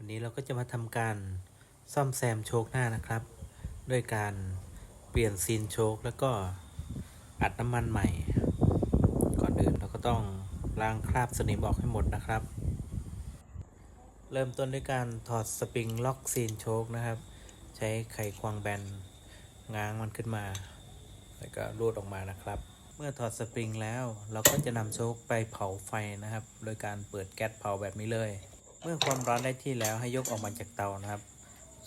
วันนี้เราก็จะมาทำการซ่อมแซมโชคหน้านะครับ ด้วยการเปลี่ยนซีนโชคแล้วก็อัดน้ำมันใหม่ ก่อนอื่นเราก็ต้องล้างคราบสนิมออกให้หมดนะครับ เริ่มต้นด้วยการถอดสปริงล็อกซีนโชคนะครับ ใช้ไขควงแบนง้างมันขึ้นมา แล้วก็รูดออกมานะครับเมื่อถอดสปริงแล้วเราก็จะนำโชคไปเผาไฟนะครับ โดยการเปิดแก๊สเผาแบบนี้เลย เมื่อความร้อนได้ที่แล้วให้ยกออกมาจากเตานะครับ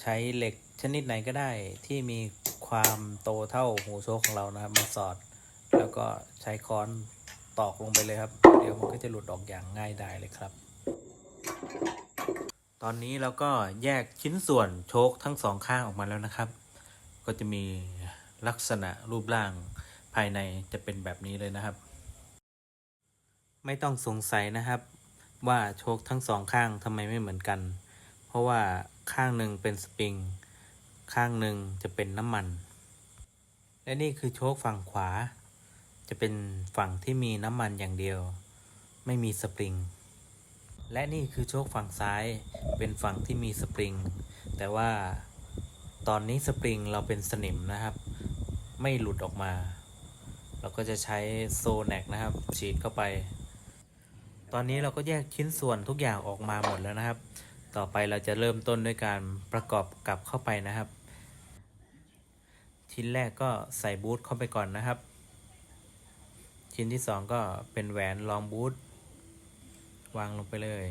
ใช้เหล็กชนิดไหนก็ได้ที่มีความโตเท่าหูโชคของเรานะครับ มาสอด แล้วก็ใช้ค้อนตอกลงไปเลยครับ เดี๋ยวมันก็จะหลุดออกอย่างง่ายดายเลยครับ ตอนนี้เราก็แยกชิ้นส่วนโชคทั้งสองข้างออกมาแล้วนะครับ ก็จะมีลักษณะรูปร่างภายในจะเป็นแบบนี้เลยนะครับ ไม่ต้องสงสัยนะครับ ว่าโชคทั้งสองข้างทำไมไม่เหมือนกัน เพราะว่าข้างหนึ่งเป็นสปริง ข้างหนึ่งจะเป็นน้ำมัน และนี่คือโชคฝั่งขวา จะเป็นฝั่งที่มีน้ำมันอย่างเดียว ไม่มีสปริง และนี่คือโชคฝั่งซ้าย เป็นฝั่งที่มีสปริง แต่ว่าตอนนี้สปริงเราเป็นสนิมนะครับ ไม่หลุดออกมา เราก็จะใช้โซแนกนะครับ ฉีดเข้าไป ตอนนี้เราก็แยกชิ้นส่วนทุกอย่างออกมาหมดแล้วนะครับ ต่อไปเราจะเริ่มต้นด้วยการประกอบกลับเข้าไปนะครับ ชิ้นแรกก็ใส่บูทเข้าไปก่อนนะครับ ชิ้นที่สองก็เป็นแหวนรองบูทวางลงไปเลย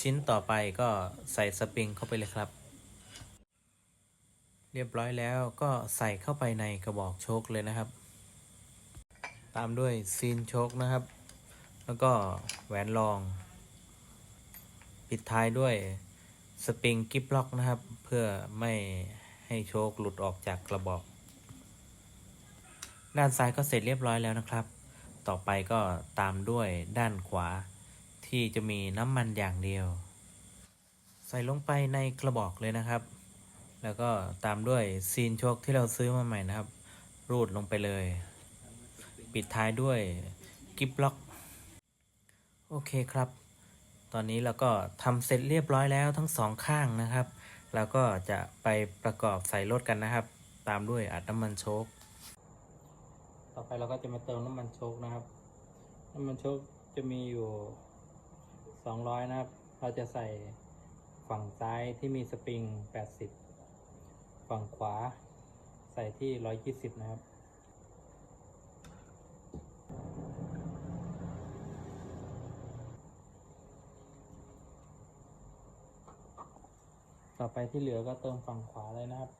ชิ้นต่อไปก็ใส่สปริงเข้าไปเลยครับ เรียบร้อยแล้วก็ใส่เข้าไปในกระบอกโชคเลยนะครับ ตามด้วยซีนโชคนะครับ แล้วก็แหวนรอง ปิดท้ายด้วยสปริงกิฟล็อกนะครับ เพื่อไม่ให้โชคหลุดออกจากกระบอก ด้านซ้ายก็เสร็จเรียบร้อยแล้วนะครับ ต่อไปก็ตามด้วยด้านขวา ที่จะมีน้ำมันอย่างเดียว ใส่ลงไปในกระบอกเลยนะครับ แล้วก็ตามด้วยซีนโชคที่เราซื้อมาใหม่นะครับ รูดลงไปเลย ปิดท้ายด้วยกิฟล็อก โอเคครับ ตอนนี้เราก็ทำเสร็จเรียบร้อยแล้วทั้งสองข้างนะครับแล้วก็จะไปประกอบใส่รถกันนะครับ ตามด้วยอัดน้ำมันโชคต่อไปเราก็จะมาเติมน้ำมันโชคนะครับ น้ำมันโชคจะมีอยู่สองร้อยนะครับ เราจะใส่ฝั่งซ้ายที่มีสปริงแปดสิบฝั่งขวาใส่ที่ร้อยยี่สิบนะครับ ต่อไปที่เหลือก็เติมฝั่งขวาเลยนะครับ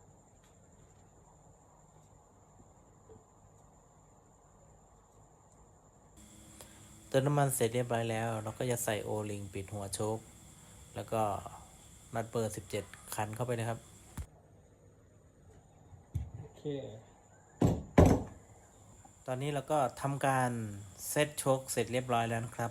เติมน้ำมันเสร็จเรียบร้อยแล้ว เราก็จะใส่โอลิงปิดหัวโชค แล้วก็นัดเบอร์17 คันเข้าไปนะครับ โอเค ตอนนี้เราก็ทำการเซตโชคเสร็จเรียบร้อยแล้วนะครับ